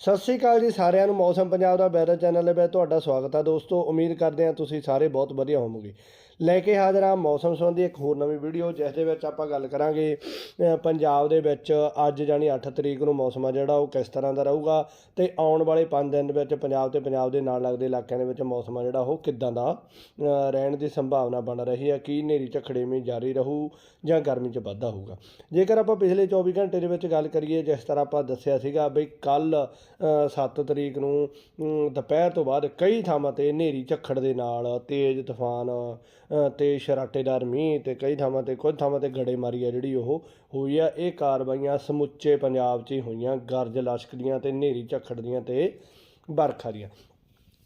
ਸਤਿ ਸ਼੍ਰੀ ਅਕਾਲ ਜੀ ਸਾਰਿਆਂ ਨੂੰ, ਮੌਸਮ ਪੰਜਾਬ ਦਾ ਵੈਦਰ ਚੈਨਲ ਦੇ ਵਿੱਚ ਤੁਹਾਡਾ ਸਵਾਗਤ ਹੈ ਦੋਸਤੋ। ਉਮੀਦ ਕਰਦੇ ਹਾਂ ਤੁਸੀਂ ਸਾਰੇ ਬਹੁਤ ਵਧੀਆ ਹੋਵੋਗੇ। ਲੈ ਕੇ ਹਾਜ਼ਰ ਹਾਂ ਮੌਸਮ ਸੰਬੰਧੀ ਇੱਕ ਹੋਰ ਨਵੀਂ ਵੀਡੀਓ, ਜਿਸ ਦੇ ਵਿੱਚ ਆਪਾਂ ਗੱਲ ਕਰਾਂਗੇ ਪੰਜਾਬ ਦੇ ਵਿੱਚ ਅੱਜ ਜਾਨੀ 8 ਤਰੀਕ ਨੂੰ ਮੌਸਮ ਆ ਜਿਹੜਾ, ਉਹ ਕਿਸ ਤਰ੍ਹਾਂ ਦਾ ਰਹੂਗਾ ਤੇ ਆਉਣ ਵਾਲੇ 5 ਦਿਨ ਦੇ ਵਿੱਚ ਪੰਜਾਬ ਤੇ ਪੰਜਾਬ ਦੇ ਨਾਲ ਲੱਗਦੇ ਇਲਾਕਿਆਂ ਦੇ ਵਿੱਚ ਮੌਸਮ ਆ ਜਿਹੜਾ, ਉਹ ਕਿੱਦਾਂ ਦਾ ਰਹਿਣ ਦੀ ਸੰਭਾਵਨਾ ਬਣ ਰਹੀ ਹੈ, ਕੀ ਹਨੇਰੀ ਝੱਖੜੇਵੀਂ ਜਾਰੀ ਰਹੂ ਜਾਂ ਗਰਮੀ 'ਚ ਵਾਧਾ ਹੋਊਗਾ। ਜੇਕਰ ਆਪਾਂ ਪਿਛਲੇ 24 ਘੰਟੇ ਦੇ ਵਿੱਚ ਗੱਲ ਕਰੀਏ, ਜਿਸ ਤਰ੍ਹਾਂ ਆਪਾਂ ਦੱਸਿਆ ਸੀਗਾ ਬਈ ਕੱਲ 7 ਤਰੀਕ ਨੂੰ ਦੁਪਹਿਰ ਤੋਂ ਬਾਅਦ ਕਈ ਥਾਵਾਂ ਤੇ ਹਨੇਰੀ ਝੱਖੜ ਦੇ ਨਾਲ ਤੇਜ਼ ਤੂਫਾਨ ਅ, ਤੇ ਸ਼ਰਾਟੇਦਾਰ ਮੀਂਹ ਤੇ ਕਈ ਥਾਵਾਂ ਤੇ ਕੁਝ ਥਾਵਾਂ ਤੇ ਗੜੇਮਾਰੀ ਆ ਜਿਹੜੀ ਉਹ ਹੋਈ ਆ। ਇਹ ਕਾਰਵਾਈਆਂ ਸਮੁੱਚੇ ਪੰਜਾਬ 'ਚ ਹੀ ਹੋਈਆਂ ਗਰਜ ਲਸ਼ਕ ਦੀਆਂ ਤੇ ਹਨੇਰੀ ਝੱਖੜ ਦੀਆਂ ਤੇ ਬਰਖਾ ਦੀਆਂ।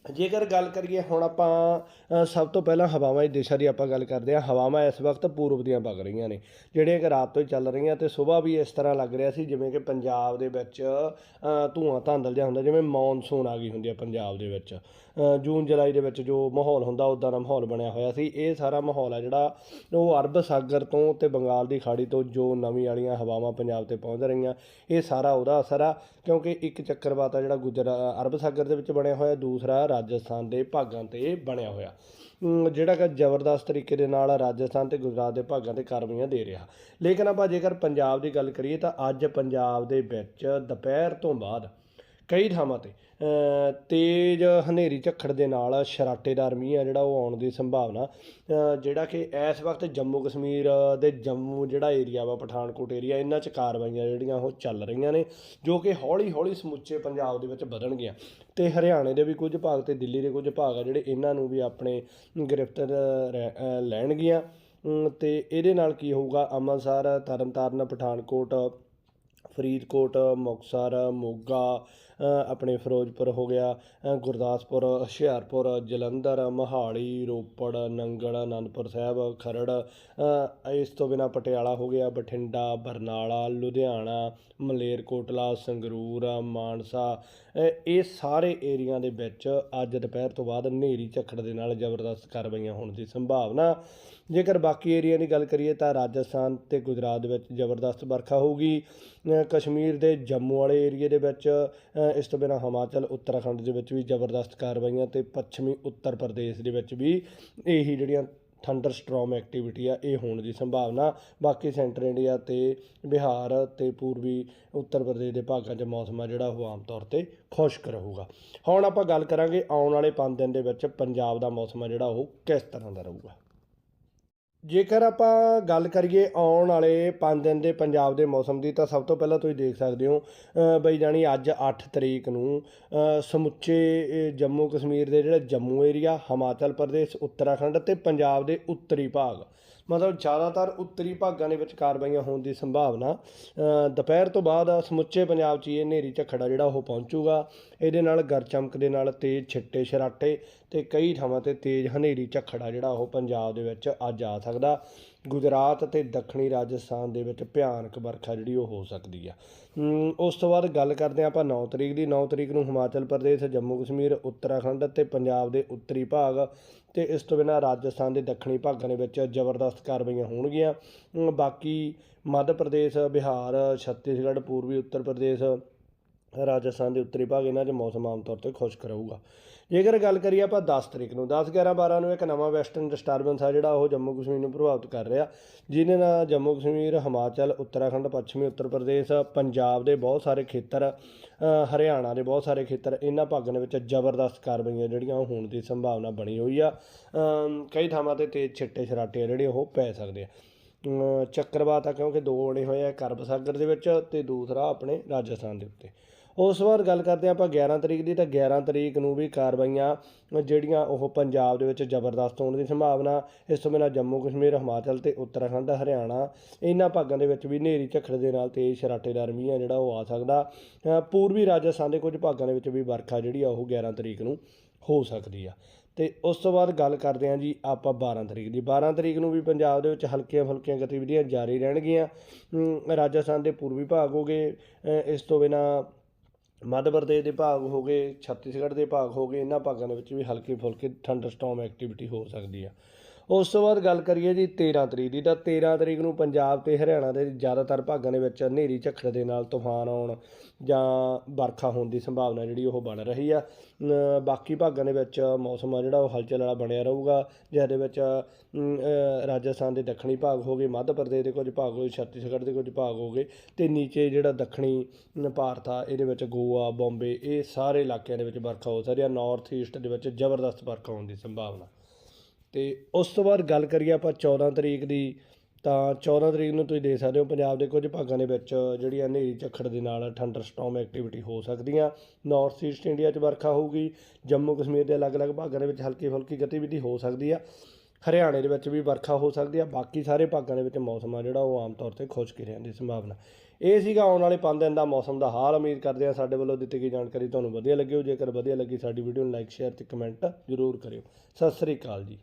ਜੇਕਰ ਗੱਲ ਕਰੀਏ ਹੁਣ ਆਪਾਂ ਸਭ ਤੋਂ ਪਹਿਲਾਂ ਹਵਾਵਾਂ ਦੀ ਦਿਸ਼ਾ ਦੀ ਆਪਾਂ ਗੱਲ ਕਰਦੇ ਹਾਂ। ਹਵਾਵਾਂ ਇਸ ਵਕਤ ਪੂਰਬ ਦੀਆਂ ਵਗ ਰਹੀਆਂ ਨੇ ਜਿਹੜੀਆਂ ਕਿ ਰਾਤ ਤੋਂ ਹੀ ਚੱਲ ਰਹੀਆਂ ਤੇ ਸਵੇਰ ਵੀ ਇਸ ਤਰ੍ਹਾਂ ਲੱਗ ਰਿਹਾ ਸੀ ਜਿਵੇਂ ਕਿ ਪੰਜਾਬ ਦੇ ਵਿੱਚ ਅ, ਧੂਆਂ ਧਾਂਦਲ ਜਿਹਾ ਹੁੰਦਾ ਜਿਵੇਂ ਮੌਨਸੂਨ ਆ ਗਈ ਹੁੰਦੀ ਹੈ ਪੰਜਾਬ ਦੇ ਵਿੱਚ। ਜੂਨ, ਜੁਲਾਈ ਦੇ ਵਿੱਚ ਜੋ ਮਾਹੌਲ ਹੁੰਦਾ, ਉਦਾਂ ਦਾ ਮਾਹੌਲ ਬਣਿਆ ਹੋਇਆ ਸੀ। ਇਹ ਸਾਰਾ ਮਾਹੌਲ ਆ ਜਿਹੜਾ, ਉਹ ਅਰਬ ਸਾਗਰ ਤੋਂ ਤੇ ਬੰਗਾਲ ਦੀ ਖਾੜੀ ਤੋਂ ਜੋ ਨਵੀਂ ਵਾਲੀਆਂ ਹਵਾਵਾਂ ਪੰਜਾਬ ਤੇ ਪਹੁੰਚ ਰਹੀਆਂ, ਇਹ ਸਾਰਾ ਉਹਦਾ ਅਸਰ ਆ, ਕਿਉਂਕਿ ਇੱਕ ਚੱਕਰਵਾਤ ਆ ਜਿਹੜਾ ਗੁਜਰਾ, ਅਰਬ ਸਾਗਰ ਦੇ ਵਿੱਚ ਬਣਿਆ ਹੋਇਆ, ਦੂਸਰਾ ਰਾਜਸਥਾਨ ਦੇ ਭਾਗਾਂ ਤੇ ਬਣਿਆ ਹੋਇਆ। ਜਿਹੜਾ ਕਿ ਜ਼ਬਰਦਸਤ ਤਰੀਕੇ ਦੇ ਨਾਲ ਰਾਜਸਥਾਨ ਤੇ ਗੁਜਰਾਤ ਦੇ ਭਾਗਾਂ ਤੇ ਕਾਰਵਾਈਆਂ ਦੇ ਰਿਹਾ। ਲੇਕਿਨ ਆਪਾਂ ਜੇਕਰ ਪੰਜਾਬ ਦੀ ਗੱਲ ਕਰੀਏ ਤਾਂ ਅੱਜ ਪੰਜਾਬ ਦੇ ਵਿੱਚ ਦੁਪਹਿਰ ਤੋਂ ਬਾਅਦ ਕਈ ਥਾਵਾਂ ਤੇ। ਤੇਜ਼ ਹਨੇਰੀ ਝੱਖੜ ਦੇ ਨਾਲ ਸ਼ਰਾਟੇਦਾਰ ਮੀਂਹ ਆ ਜਿਹੜਾ ਉਹ ਆਉਣ ਦੀ ਸੰਭਾਵਨਾ। ਜਿਹੜਾ ਕਿ ਇਸ ਵਕਤ ਜੰਮੂ ਕਸ਼ਮੀਰ ਦੇ ਜੰਮੂ ਜਿਹੜਾ ਏਰੀਆ ਵਾ ਪਠਾਨਕੋਟ ਏਰੀਆ ਇਹਨਾਂ 'ਚ ਕਾਰਵਾਈਆਂ ਜਿਹੜੀਆਂ ਉਹ ਚੱਲ ਰਹੀਆਂ ਨੇ ਜੋ ਕਿ ਹੌਲੀ ਹੌਲੀ ਸਮੁੱਚੇ ਪੰਜਾਬ ਦੇ ਵਿੱਚ ਵਧਣਗੀਆਂ ਤੇ ਹਰਿਆਣੇ ਦੇ ਵੀ ਕੁਝ ਭਾਗ ਤੇ ਦਿੱਲੀ ਦੇ ਕੁਝ ਭਾਗ ਆ ਜਿਹੜੇ ਇਹਨਾਂ ਨੂੰ ਵੀ ਆਪਣੇ ਗ੍ਰਿਫਤਾਰ ਰਹਿ- ਲੈਣਗੀਆਂ। ਅਮ, ਤੇ ਇਹਦੇ ਨਾਲ ਕੀ ਹੋਊਗਾ? ਅੰਮ੍ਰਿਤਸਰ ਤਰਨਤਾਰਨ ਪਠਾਨਕੋਟ ਫਰੀਦਕੋਟ ਮੁਕਤਸਰ ਮੋਗਾ ਆਪਣੇ ਫਿਰੋਜ਼ਪੁਰ ਹੋ ਗਿਆ ਗੁਰਦਾਸਪੁਰ, ਹੁਸ਼ਿਆਰਪੁਰ, ਜਲੰਧਰ, ਮੋਹਾਲੀ, ਰੋਪੜ, ਨੰਗਲ, ਅਨੰਦਪੁਰ ਸਾਹਿਬ, ਖਰੜ ਇਸ ਤੋਂ ਬਿਨਾ ਪਟਿਆਲਾ ਹੋ ਗਿਆ, ਬਠਿੰਡਾ, ਬਰਨਾਲਾ, ਲੁਧਿਆਣਾ ਮਲੇਰਕੋਟਲਾ ਸੰਗਰੂਰ, ਮਾਨਸਾ ਇਹ ਸਾਰੇ ਏਰੀਆ ਦੇ ਵਿੱਚ ਅੱਜ ਦੁਪਹਿਰ ਤੋਂ ਬਾਅਦ ਹਨੇਰੀ ਝੱਖੜ ਦੇ ਨਾਲ ਜ਼ਬਰਦਸਤ ਕਾਰਵਾਈਆਂ ਹੋਣ ਦੀ ਸੰਭਾਵਨਾ ਜੇਕਰ ਬਾਕੀ ਏਰੀਆ ਦੀ ਗੱਲ ਕਰੀਏ ਤਾਂ ਰਾਜਸਥਾਨ ਤੇ ਗੁਜਰਾਤ ਦੇ ਵਿੱਚ ਜ਼ਬਰਦਸਤ ਵਰਖਾ ਹੋਊਗੀ। ਕਸ਼ਮੀਰ ਦੇ ਜੰਮੂ ਵਾਲੇ ਏਰੀਏ ਦੇ ਵਿੱਚ ਇਸ ਤੋਂ ਬਿਨਾਂ ਹਿਮਾਚਲ, ਉੱਤਰਾਖੰਡ ਦੇ ਵਿੱਚ ਵੀ ਜ਼ਬਰਦਸਤ ਕਾਰਵਾਈਆਂ ਤੇ ਪੱਛਮੀ ਉੱਤਰ ਪ੍ਰਦੇਸ਼ ਦੇ ਵਿੱਚ ਵੀ ਇਹੀ ਜਿਹੜੀਆਂ ਥੰਡਰ ਸਟਰੋਮ ਐਕਟੀਵਿਟੀ ਆ, ਇਹ ਹੋਣ ਦੀ ਸੰਭਾਵਨਾ। ਬਾਕੀ ਸੈਂਟਰ ਇੰਡੀਆ ਤੇ ਬਿਹਾਰ ਤੇ ਪੂਰਬੀ ਉੱਤਰ ਪ੍ਰਦੇਸ਼ ਦੇ ਭਾਗਾਂ 'ਚ ਮੌਸਮ ਆ ਜਿਹੜਾ, ਉਹ ਆਮ ਤੌਰ ਤੇ ਖੁਸ਼ਕ ਰਹੂਗਾ। ਹੁਣ ਆਪਾਂ ਗੱਲ ਕਰਾਂਗੇ ਆਉਣ ਵਾਲੇ 5 ਦਿਨ ਦੇ ਵਿੱਚ ਪੰਜਾਬ ਦਾ ਮੌਸਮ ਆ ਜਿਹੜਾ, ਉਹ ਕਿਸ ਤਰ੍ਹਾਂ ਦਾ ਰਹੂਗਾ। ਜੇਕਰ ਆਪਾਂ ਗੱਲ ਕਰੀਏ ਆਉਣ ਵਾਲੇ 5 ਦਿਨ ਦੇ ਪੰਜਾਬ ਦੇ ਮੌਸਮ ਦੀ, ਤਾਂ ਸਭ ਤੋਂ ਪਹਿਲਾਂ ਤੁਸੀਂ ਦੇਖ ਸਕਦੇ ਹੋ ਬਈ ਜਾਣੀ ਅੱਜ 8 ਤਰੀਕ ਨੂੰ ਸਮੁੱਚੇ ਜੰਮੂ ਕਸ਼ਮੀਰ ਦੇ ਜਿਹੜਾ ਜੰਮੂ ਏਰੀਆ, ਹਿਮਾਚਲ ਪ੍ਰਦੇਸ਼, ਉੱਤਰਾਖੰਡ ਤੇ ਪੰਜਾਬ ਦੇ ਉੱਤਰੀ ਭਾਗ, ਮਤਲਬ ਜ਼ਿਆਦਾਤਰ ਉੱਤਰੀ ਭਾਗਾਂ ਦੇ ਵਿੱਚ ਕਾਰਵਾਈਆਂ ਹੋਣ ਦੀ ਸੰਭਾਵਨਾ ਦੁਪਹਿਰ ਤੋਂ ਬਾਅਦ ਸਮੁੱਚੇ ਪੰਜਾਬ 'ਚ ਇਹ ਹਨੇਰੀ ਝੱਖੜਾ ਜਿਹੜਾ ਉਹ ਪਹੁੰਚੂਗਾ, ਇਹਦੇ ਨਾਲ ਗਰ ਚਮਕ ਦੇ ਨਾਲ ਤੇਜ਼ ਛਿੱਟੇ ਸ਼ਰਾਟੇ ਤੇ ਕਈ ਥਾਵਾਂ ਤੇ ਤੇਜ਼ ਹਨੇਰੀ ਝੱਖੜਾ ਜਿਹੜਾ ਉਹ ਪੰਜਾਬ ਦੇ ਵਿੱਚ ਅੱਜ ਆ ਸਕਦਾ। ਸਕਦਾ। ਗੁਜਰਾਤ ਅਤੇ ਦੱਖਣੀ ਰਾਜਸਥਾਨ ਦੇ ਵਿੱਚ ਭਿਆਨਕ ਵਰਖਾ ਜਿਹੜੀ ਉਹ ਹੋ ਸਕਦੀ ਆ। ਉਸ ਤੋਂ ਬਾਅਦ ਗੱਲ ਕਰਦੇ ਹਾਂ ਆਪਾਂ 9 ਤਰੀਕ ਦੀ। 9 ਤਰੀਕ ਨੂੰ ਹਿਮਾਚਲ ਪ੍ਰਦੇਸ਼, ਜੰਮੂ ਕਸ਼ਮੀਰ, ਉੱਤਰਾਖੰਡ ਅਤੇ ਪੰਜਾਬ ਦੇ ਉੱਤਰੀ ਭਾਗ ਤੇ ਇਸ ਤੋਂ ਬਿਨਾਂ ਰਾਜਸਥਾਨ ਦੇ ਦੱਖਣੀ ਭਾਗਾਂ ਦੇ ਵਿੱਚ ਜ਼ਬਰਦਸਤ ਕਾਰਵਾਈਆਂ ਹੋਣਗੀਆਂ। ਬਾਕੀ ਮੱਧ ਪ੍ਰਦੇਸ਼, ਬਿਹਾਰ, ਛੱਤੀਸਗੜ੍ਹ, ਪੂਰਬੀ ਉੱਤਰ ਪ੍ਰਦੇਸ਼ ਰਾਜਸਥਾਨ ਦੇ ਉੱਤਰੀ ਭਾਗ ਇਹਨਾਂ 'ਚ ਮੌਸਮ ਆਮ ਤੌਰ ਤੇ ਖੁਸ਼ਕ ਰਹੂਗਾ। ਜੇਕਰ ਗੱਲ ਕਰੀਏ ਆਪਾਂ 10 ਤਰੀਕ ਨੂੰ 10 11 12 ਨੂੰ ਇੱਕ ਨਵਾਂ ਵੈਸਟਰਨ ਡਿਸਟਰਬੈਂਸ ਆ ਜਿਹੜਾ ਉਹ ਜੰਮੂ ਕਸ਼ਮੀਰ ਨੂੰ ਪ੍ਰਭਾਵਿਤ ਕਰ ਰਿਹਾ। ਜਿਹਦੇ ਨਾਲ ਜੰਮੂ ਕਸ਼ਮੀਰ, ਹਿਮਾਚਲ, ਉੱਤਰਾਖੰਡ, ਪੱਛਮੀ ਉੱਤਰ ਪ੍ਰਦੇਸ਼, ਪੰਜਾਬ ਦੇ ਬਹੁਤ ਸਾਰੇ ਖੇਤਰ ਹਰਿਆਣਾ ਦੇ ਬਹੁਤ ਸਾਰੇ ਖੇਤਰ ਇਹਨਾਂ ਭਾਗਾਂ ਦੇ ਵਿੱਚ ਜ਼ਬਰਦਸਤ ਕਾਰਵਾਈਆਂ ਜਿਹੜੀਆਂ ਉਹ ਹੋਣ ਦੀ ਸੰਭਾਵਨਾ ਬਣੀ ਹੋਈ ਆ। ਕਈ ਥਾਵਾਂ ਤੇ ਤੇਜ਼ ਛਿੱਟੇ ਛਰਾਟੇ ਆ ਜਿਹੜੇ ਉਹ ਪੈ ਸਕਦੇ ਆ। ਚੱਕਰਵਾਤ ਆ ਕਿਉਂਕਿ ਦੋ ਬਣੇ ਹੋਏ ਆ ਕਰਬ ਸਾਗਰ ਦੇ ਵਿੱਚ ਤੇ ਦੂਸਰਾ ਆਪਣੇ ਰਾਜਸਥਾਨ ਦੇ ਉੱਤੇ। ਉਸ ਤੋਂ ਬਾਅਦ ਗੱਲ ਕਰਦੇ ਹਾਂ ਆਪਾਂ 11 ਤਰੀਕ ਦੀ, ਤਾਂ 11 ਤਰੀਕ ਨੂੰ ਵੀ ਕਾਰਵਾਈਆਂ ਜਿਹੜੀਆਂ ਉਹ ਪੰਜਾਬ ਦੇ ਵਿੱਚ ਜ਼ਬਰਦਸਤ ਹੋਣ ਦੀ ਸੰਭਾਵਨਾ, ਇਸ ਤੋਂ ਬਿਨਾਂ ਜੰਮੂ ਕਸ਼ਮੀਰ, ਹਿਮਾਚਲ ਤੇ ਉੱਤਰਾਖੰਡ, ਹਰਿਆਣਾ, ਇਹਨਾਂ ਭਾਗਾਂ ਦੇ ਵਿੱਚ ਵੀ ਹਨੇਰੀ ਝੱਖੜ ਦੇ ਨਾਲ ਤੇਜ਼ ਸ਼ਰਾਟੇਦਾਰ ਮੀਂਹ ਆ ਜਿਹੜਾ ਉਹ ਆ ਸਕਦਾ। ਪੂਰਬੀ ਰਾਜਸਥਾਨ ਦੇ ਕੁਝ ਭਾਗਾਂ ਦੇ ਵਿੱਚ ਵੀ ਵਰਖਾ ਜਿਹੜੀ ਆ ਉਹ 11 ਤਰੀਕ ਨੂੰ ਹੋ ਸਕਦੀ ਆ। ਤੇ ਉਸ ਤੋਂ ਬਾਅਦ ਗੱਲ ਕਰਦੇ ਹਾਂ ਜੀ ਆਪਾਂ 12 ਤਰੀਕ ਦੀ। 12 ਤਰੀਕ ਨੂੰ ਵੀ ਪੰਜਾਬ ਦੇ ਵਿੱਚ ਹਲਕੀਆਂ ਫੁਲਕੀਆਂ ਗਤੀਵਿਧੀਆਂ ਜਾਰੀ ਰਹਿਣਗੀਆਂ। ਰਾਜਸਥਾਨ ਦੇ ਪੂਰਬੀ ਭਾਗ ਹੋ ਗਏ। ਇਸ ਤੋਂ ਬਿਨਾਂ ਮੱਧ ਪ੍ਰਦੇਸ਼ ਦੇ ਭਾਗ ਹੋ ਗਏ, ਛੱਤੀਸਗੜ੍ਹ ਦੇ ਭਾਗ ਹੋ ਗਏ, ਇਹਨਾਂ ਭਾਗਾਂ ਦੇ ਵਿੱਚ ਵੀ ਹਲਕੀ ਫੁਲਕੀ ਥੰਡਰਸਟਾਰਮ ਐਕਟੀਵਿਟੀ ਹੋ ਸਕਦੀ ਆ। ਉਸ ਤੋਂ ਬਾਅਦ ਗੱਲ ਕਰੀਏ ਜੀ 13 ਤਰੀਕ ਦੀ, ਤਾਂ 13 ਤਰੀਕ ਨੂੰ ਪੰਜਾਬ ਤੇ ਹਰਿਆਣਾ ਦੇ ਜ਼ਿਆਦਾਤਰ ਭਾਗਾਂ ਦੇ ਵਿੱਚ ਹਨੇਰੀ ਝੱਖੜ ਦੇ ਨਾਲ ਤੂਫਾਨ ਆਉਣ ਜਾਂ ਵਰਖਾ ਹੋਣ ਦੀ ਸੰਭਾਵਨਾ ਜਿਹੜੀ ਉਹ ਬਣ ਰਹੀ ਆ। ਬਾਕੀ ਭਾਗਾਂ ਦੇ ਵਿੱਚ ਮੌਸਮ ਆ ਜਿਹੜਾ ਉਹ ਹਲਚਲ ਵਾਲਾ ਬਣਿਆ ਰਹੂਗਾ, ਜਿਹਦੇ ਵਿੱਚ ਰਾਜਸਥਾਨ ਦੇ ਦੱਖਣੀ ਭਾਗ ਹੋ ਗਏ, ਮੱਧ ਪ੍ਰਦੇਸ਼ ਦੇ ਕੁਝ ਭਾਗ ਹੋ ਗਏ, ਛੱਤੀਸਗੜ੍ਹ ਦੇ ਕੁਝ ਭਾਗ ਹੋ ਗਏ ਤੇ ਨੀਚੇ ਜਿਹੜਾ ਦੱਖਣੀ ਭਾਰਤ ਆ, ਇਹਦੇ ਵਿੱਚ ਗੋਆ, ਬੰਬੇ, ਇਹ ਸਾਰੇ ਇਲਾਕਿਆਂ ਦੇ ਵਿੱਚ ਵਰਖਾ ਹੋ ਸਕਦੀ ਆ ਨਾਰਥ ਈਸਟ ਦੇ ਵਿੱਚ ਜ਼ਬਰਦਸਤ ਵਰਖਾ ਹੋਣ ਦੀ ਸੰਭਾਵਨਾ। ਤੇ ਉਸ ਤੋਂ ਬਾਅਦ ਗੱਲ ਕਰੀਏ ਆਪਾਂ 14 ਤਰੀਕ ਦੀ, ਤਾਂ 14 ਤਰੀਕ ਨੂੰ ਤੁਸੀਂ ਦੇਖ ਸਕਦੇ ਹੋ ਪੰਜਾਬ ਦੇ ਕੁਝ ਭਾਗਾਂ ਦੇ ਵਿੱਚ ਜਿਹੜੀਆਂ ਹਨੇਰੀ ਝੱਖੜ ਦੇ ਨਾਲ ਥੰਡਰ ਸਟਾਰਮ ਐਕਟੀਵਿਟੀ ਹੋ ਸਕਦੀਆਂ। ਨਾਰਥ ਈਸਟ ਇੰਡੀਆ 'ਚ ਵਰਖਾ ਹੋਊਗੀ, ਜੰਮੂ ਕਸ਼ਮੀਰ ਦੇ ਅਲੱਗ-ਅਲੱਗ ਭਾਗਾਂ ਦੇ ਵਿੱਚ ਹਲਕੀ ਫੁਲਕੀ ਗਤੀਵਿਧੀ ਹੋ ਸਕਦੀ ਆ। ਹਰਿਆਣੇ ਦੇ ਵਿੱਚ ਵੀ ਵਰਖਾ ਹੋ ਸਕਦੀ ਆ, ਬਾਕੀ ਸਾਰੇ ਭਾਗਾਂ ਦੇ ਵਿੱਚ ਮੌਸਮ ਆ ਜਿਹੜਾ ਉਹ ਆਮ ਤੌਰ ਤੇ ਖੁਸ਼ਕ ਰਹਿਣ ਦੀ ਸੰਭਾਵਨਾ। ਇਹ ਸੀਗਾ ਆਉਣ ਵਾਲੇ 5 ਦਿਨ ਦਾ ਮੌਸਮ ਦਾ ਹਾਲ, ਉਮੀਦ ਕਰਦੇ ਆ ਸਾਡੇ ਵੱਲੋਂ ਦਿੱਤੀ ਗਈ ਜਾਣਕਾਰੀ ਤੁਹਾਨੂੰ ਵਧੀਆ ਲੱਗੀ ਹੋ ਜੇਕਰ ਵਧੀਆ ਲੱਗੀ ਸਾਡੀ ਵੀਡੀਓ ਨੂੰ ਲਾਈਕ ਸ਼ੇਅਰ ਤੇ ਕਮੈਂਟ ਜ਼ਰੂਰ ਕਰਿਓ। ਸਤਿ ਸ੍ਰੀ ਅਕਾਲ ਜੀ।